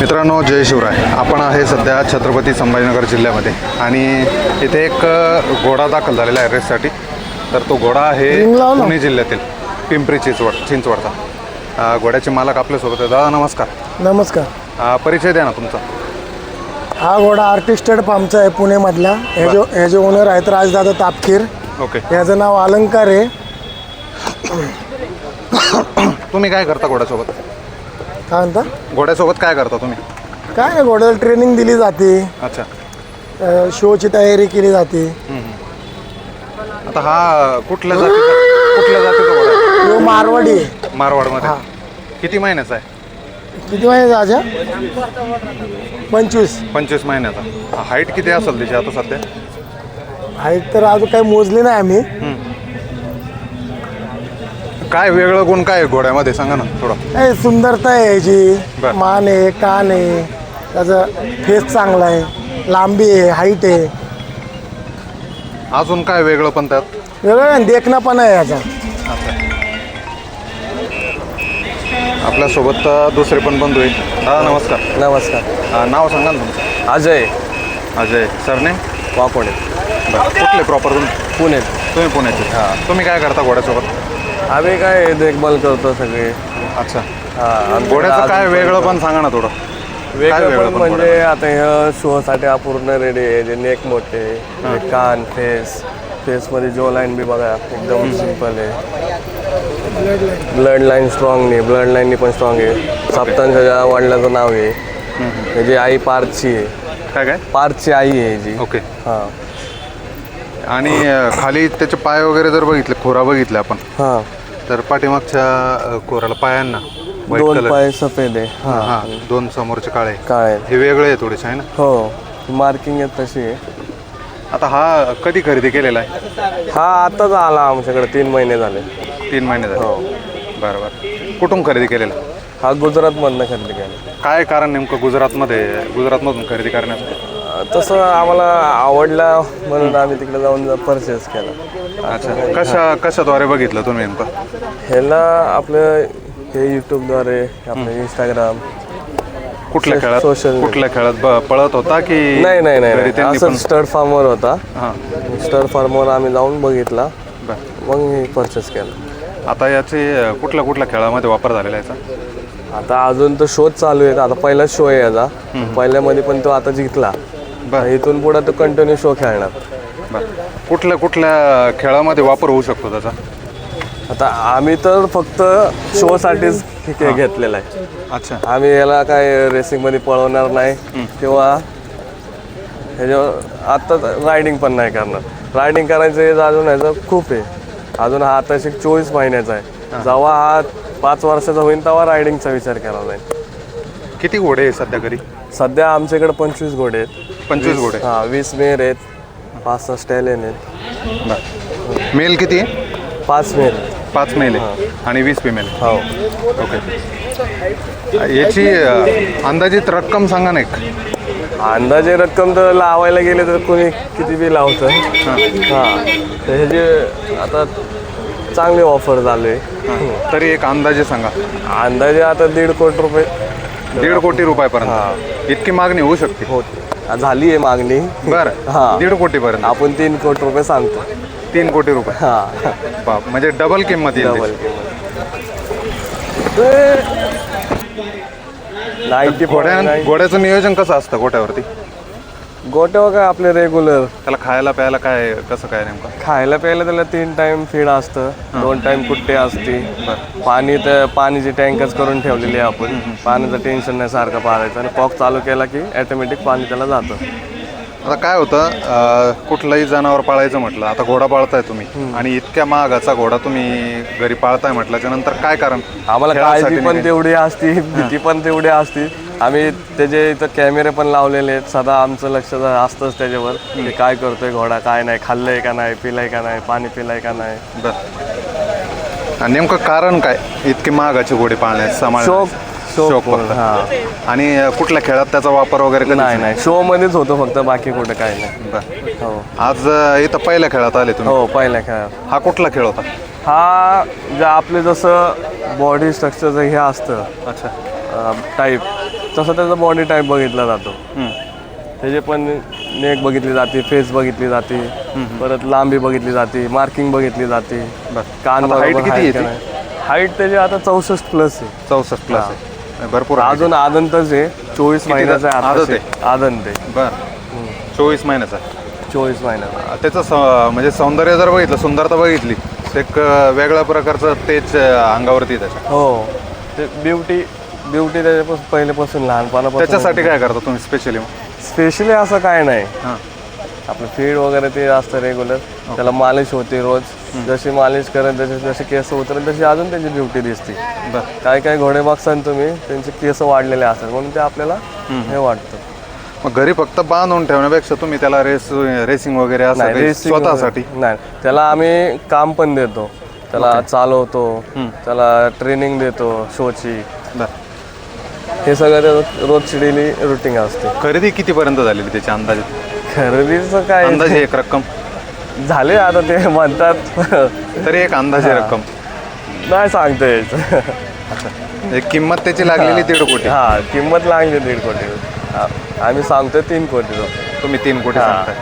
मित्रांनो जय शिवराय. आपण आहे सध्या छत्रपती संभाजीनगर जिल्ह्यामध्ये. आणि इथे एक घोडा दाखल झालेला आहे रेससाठी तर तो घोडा आहे. पुणे जिल्ह्यातील पिंपरी चिंचवड चिंचवडचा. घोड्याचे मालक आपल्यासोबत आहे. दादा नमस्कार. नमस्कार. परिचय द्या ना तुमचा. हा घोडा आर्टिस्टेड फार्मचा आहे पुणेमधला. हे जो हे जे ओनर आहेत राजदादा तापकीर. ओके. याचं नाव अलंकार आहे. तुम्ही काय करता घोड्यासोबत? काय म्हणता? घोड्यासोबत काय करता तुम्ही? काय नाही घोड्याला ट्रेनिंग दिली जाते. अच्छा. अ, शोची तयारी केली जाते. आता हा कुठल्या जातीचा कुठल्या जातीचा घोडा आहे? तो मारवाडी आहे. मारवाडमध्ये. किती महिन्याचा आहे? किती महिने राजा पंचवीस. पंचवीस महिन्याचा. हाईट किती असेल त्याची आता सध्या? हाईट तर अजून काही मोजली नाही आम्ही. काय वेगळं गुण काय आहे घोड्यामध्ये? सांगा ना थोडं. काय सुंदरता आहे याची. बर. मान आहे कान आहे. त्याचं फेस चांगला आहे. लांबी आहे हाईट आहे. अजून काय वेगळं पण त्यात? वेगळं देखणा पण आहे याचा. आपल्यासोबत अ, दुसरे पण बंधू आहे दादा नमस्कार. नमस्कार. अ, नाव सांगा ना तुमचं. अजय. अजय. सरने वाकोडे. बरं. कुठले प्रॉपर तुम्ही? पुणे. तुम्ही पुण्याचे. हां. तुम्ही काय करता घोड्यासोबत? आम्ही काय देखभाल करतो सगळे. अच्छा. हा घोड्याचं काय वेगळं पण सांगा ना थोडं. वेगळं पण म्हणजे आता ह्या शोसाठी अपूर्ण रेडी आहे जे नेक मोठे जे कान फेस फेसमध्ये जो लाईन बी बघा एकदम सिंपल आहे. ब्लड लाईन स्ट्रॉंग नाही ब्लड लाईननी पण स्ट्रॉंग आहे. सप्तांच्या वडिलाचं नाव आहे त्याची आई पारची आहे. काय काय? पारची आई आहे जी. ओके. हां. आणि खाली त्याचे पाय वगैरे जर बघितले खोरा बघितले आपण हां. तर पाठीमागच्या अ, खोराला पायांना दोन पाय सफेद. आहे हां हां. दोन समोरचे काळे. काय हे वेगळे आहे थोडेसे आहे ना? हो मार्किंग आहे तशी. आहे आता हा कधी खरेदी केलेला आहे? हा आताच आला आमच्याकडे तीन महिने झाले. तीन महिने झाले. हो. बरं बरं कुठून खरेदी केलेला? हा गुजरातमधनं खरेदी केला. काय कारण नेमकं गुजरातमध्ये गुजरातमधून खरेदी करण्याचं? अं, तसं आम्हाला आवडला म्हणून आम्ही तिकडे जाऊन परचेस केला. अच्छा. कशा कशाद्वारे बघितलं तुम्ही नेमकं? ह्याला आपलं हे यूट्यूबद्वारे आपलं इंस्टाग्राम कुठल्या खेळात Social- कुठल्या खेळात ब- पळत होता की नाही नाही नाही घरी नाही. त्यांनी असं पण स्टड फार्मवर होता. हां. स्टड फार्मवर आम्ही जाऊन बघितला. बरं. मग मी परचेस केला. आता याचे अ, कुठल्या कुठल्या खेळामध्ये वापर झालेला आहे याचा? आता अजून तर शोच चालू आहे आता पहिलाच शो आहे याचा. पहिल्यामध्ये पण तो आता जिंकला. बरं इथून पुढे तो कंटिन्यू शो खेळणार. बरं कुठल्या कुठल्या खेळामध्ये वापर होऊ शकतो त्याचा? आता आम्ही तर फक्त शोसाठीच हे. घेतलेला आहे. अच्छा. आम्ही याला काय रेसिंगमध्ये पळवणार नाही किंवा ह्याच्यावर आत्ता रायडिंग पण नाही करणार. रायडिंग करायचं हे अजून ह्याचं खूप आहे. अजून हा आता चोवीस महिन्याचा आहे. जेव्हा हा पाच वर्षाचा होईल तेव्हा रायडिंगचा विचार केला जाईल. किती घोडे आहे सध्या घरी? सध्या आमच्याकडे पंचवीस घोडे आहेत. पंचवीस घोडे. हा वीस मेर आहेत पाच सहा स्टॅलियन आहेत. बरं. मेल किती? आहे पाच मेर. आहेत. पाच मेल आहे. आणि वीस फिमेल हो. ओके. याची अ, अंदाजित रक्कम सांगा ना एक. अंदाजे रक्कम तर लावायला गेले तर कोणी किती बी लावतं. हां. तर ह्याचे आता चांगली ऑफर चालू आहे तरी एक अंदाजे सांगा. अंदाजे आता दीड कोटी रुपये. दीड कोटी रुपयापर्यंत. इतकी मागणी होऊ शकते. होत. झाली आहे मागणी. बरं. हा. दीड कोटीपर्यंत. आपण तीन कोटी रुपये सांगतो. तीन कोटी रुपये. हां. बाप म्हणजे डबल किंमत येईल डबल त्याची. नाईन्टी घोड्या घोड्याचं नियोजन कसं असतं गोट्यावरती गोट्यावर काय आपले रेग्युलर त्याला खायला प्यायला काय कसं काय नेमकं? खायला प्यायला त्याला तीन टाइम फीड असतं. दोन टाइम कुट्टे असते. पाणी तर पाणीची टँकच करून ठेवलेली आहे आपण. पाण्याचं टेन्शन नाही सारखं पाहायचं आणि पॉक चालू केला की ऑटोमॅटिक पाणी त्याला जातं. आता काय होतं कुठलंही जनावर पाळायचं म्हटलं आता घोडा पाळताय तुम्ही. आणि इतक्या महागाचा घोडा तुम्ही घरी पाळताय म्हटल्याच्या नंतर काय कारण आम्हाला काळजी पण. तेवढी असती भीती पण तेवढी असती. आम्ही त्याचे इथं कॅमेरे पण लावलेले आहेत सदा आमचं लक्ष असतंच त्याच्यावर की काय करतोय घोडा काय नाही खाल्लंय का नाही पिलाय का नाही पाणी पिलाय का नाही. बरं. आणि नेमकं कारण काय? इतके महागाचे घोडे पाळण्यात सांभाळ शौक शौक फक्त. हा. आणि अं, कुठल्या खेळात त्याचा वापर वगैरे कधीच नाही नाही. शो मध्येच होतो फक्त बाकी कुठं काय नाही. बरं. हो. आज अं, इथं पहिल्या खेळात आले तुम्ही. हो पहिल्या खेळात. हा कुठला खेळ होता? हा जे आपले जसं बॉडी स्ट्रक्चरचं हे असतं अच्छा. टाईप तसं त्याचा बॉडी टाईप बघितला जातो. त्याचे पण नेक बघितली जाते फेस बघितली जाते परत लांबी बघितली जाते मार्किंग बघितली जाते कान height किती आहे ती? हाईट त्याची आता चौसष्ट प्लस आहे. चौसष्ट प्लस आहे. भरपूर आहे. अजून आदंतच आहे. चोवीस महिन्याचा आहे आदत आताच. आदंत आहे. बर. चोवीस महिन्याचा चोवीस महिन्याचा त्याचं स- म्हणजे सौंदर्य जर बघितलं सुंदरता बघितली एक वेगळ्या प्रकारचं तेज अं, अंगावरती आहे त्याच्या. हो. ते ब्युटी ब्युटी त्याच्यापासून पहिल्यापासून लहानपणापासून. त्याच्यासाठी काय करता तुम्ही स्पेशली स्पेशली असं काय नाही. हां. आपलं फीड वगैरे ते असतं रेग्युलर त्याला मालिश होते रोज. जशी मालिश करेल तसे जसे केस उतरेल तशी अजून त्यांची ब्युटी दिसते. काय काय घोडे बघसान तुम्ही त्यांचे केस वाढलेले असतात. म्हणून ते आपल्याला हे वाटतं. मग घरी फक्त बांधून ठेवण्यापेक्षा तुम्ही त्याला रेस रेसिंग वगैरे असं काही स्वतःसाठी? नाही. त्याला आम्ही काम पण देतो. त्याला चालवतो. त्याला ट्रेनिंग देतो शोची. हे सगळं रोजची डेली रुटीन असते. खरेदी कितीपर्यंत झालेली त्याची अंदाजे? खरेदीचं काय? अंदाजे एक रक्कम. झाले आता ते म्हणतात. तरी एक अंदाजे रक्कम. नाही सांगता यायचं एक किंमत त्याची लागलेली दीड कोटी. हा किंमत लागली दीड कोटी. हा, आम्ही सांगतो तीन कोटी. तुम्ही तीन कोटी. सांगताय.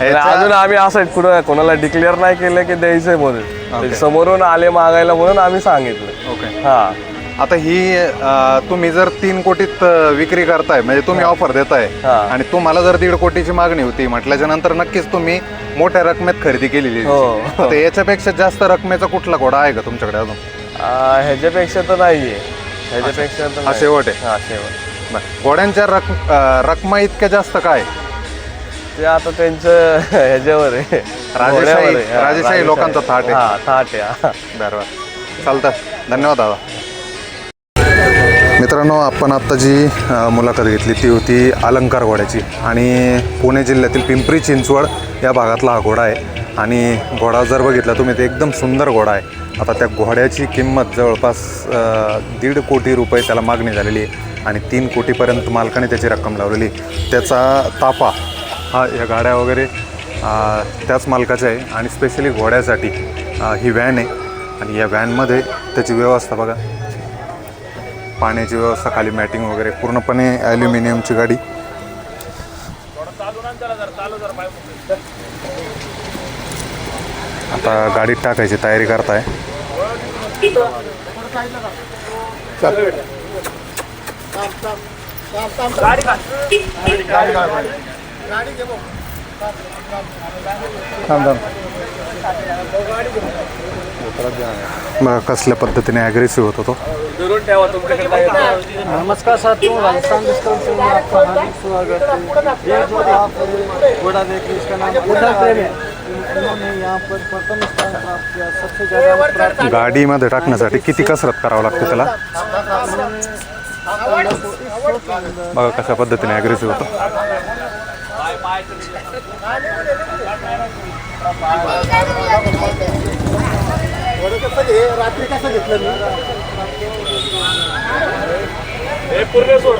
आणि अजून आम्ही असं कुठं कोणाला डिक्लेअर नाही केलं की द्यायचंय म्हणून. समोरून आले मागायला म्हणून आम्ही सांगितलं. ओके हा. आता ही अं, तुम्ही जर तीन कोटीत अं, विक्री करताय म्हणजे तुम्ही ऑफर देताय हा. आणि तुम्हाला जर दीड कोटीची मागणी होती म्हटल्याच्या नंतर नक्कीच तुम्ही मोठ्या रकमेत खरेदी केलेली. हो. आता याच्यापेक्षा जास्त रकमेचा कुठला घोडा आहे का तुमच्याकडे अजून आ, ह्याच्यापेक्षा तर नाहीये ह्याच्यापेक्षा तर हा नाही. शेवट आहे हा शेवट बरं. घोड्यांच्या रक अं, रकमा इतक्या जास्त काय ते आता त्यांचं ह्याच्यावर आहे राजेशाही- घोड्यावर आहे. हा, राजेशाही लोकांचा थाट आहे. हा थाट आहे हा. बरं बरं चालतं धन्यवाद दादा मित्रांनो आपण आत्ता जी मुलाखत घेतली ती होती अलंकार घोड्याची. आणि पुणे जिल्ह्यातील पिंपरी चिंचवड या भागातला हा घोडा आहे. आणि घोडा जर बघितला तुम्ही ते एकदम सुंदर घोडा आहे. आता त्या घोड्याची किंमत जवळपास दीड कोटी रुपये त्याला मागणी झालेली आहे. आणि तीन कोटीपर्यंत मालकाने त्याची रक्कम लावलेली त्याचा तापा हा या गाड्या वगैरे त्याच मालकाच्या आहे. आणि स्पेशली घोड्यासाठी ही व्हॅन आहे. आणि या व्हॅनमध्ये त्याची व्यवस्था बघा. पाण्याची व्यवस्था खाली मॅटिंग वगैरे पूर्णपणे ॲल्युमिनियमची गाडी. आता गाडीत टाकायची तयारी करताय. बघा कसल्या पद्धतीने ॲग्रेसिव्ह होतो तो? नमस्कार साथियों राजस्थान डिस्काउंट से मैं आपका हार्दिक स्वागत. है ये जो आप घोड़ा देख रहे हैं, इसका नाम बुद्धा प्रेम. है इन्होंने यहाँ पर प्रथम स्थान प्राप्त किया सबसे ज़्यादा प्राप्त गाडीमध्ये टाकण्यासाठी किती कसरत करावं लागते त्याला? बघा कशा पद्धतीने ॲग्रेसिव्ह होतो. बरं कसं घे? रात्री कसं घेतलं मी? पूर्ण सोड.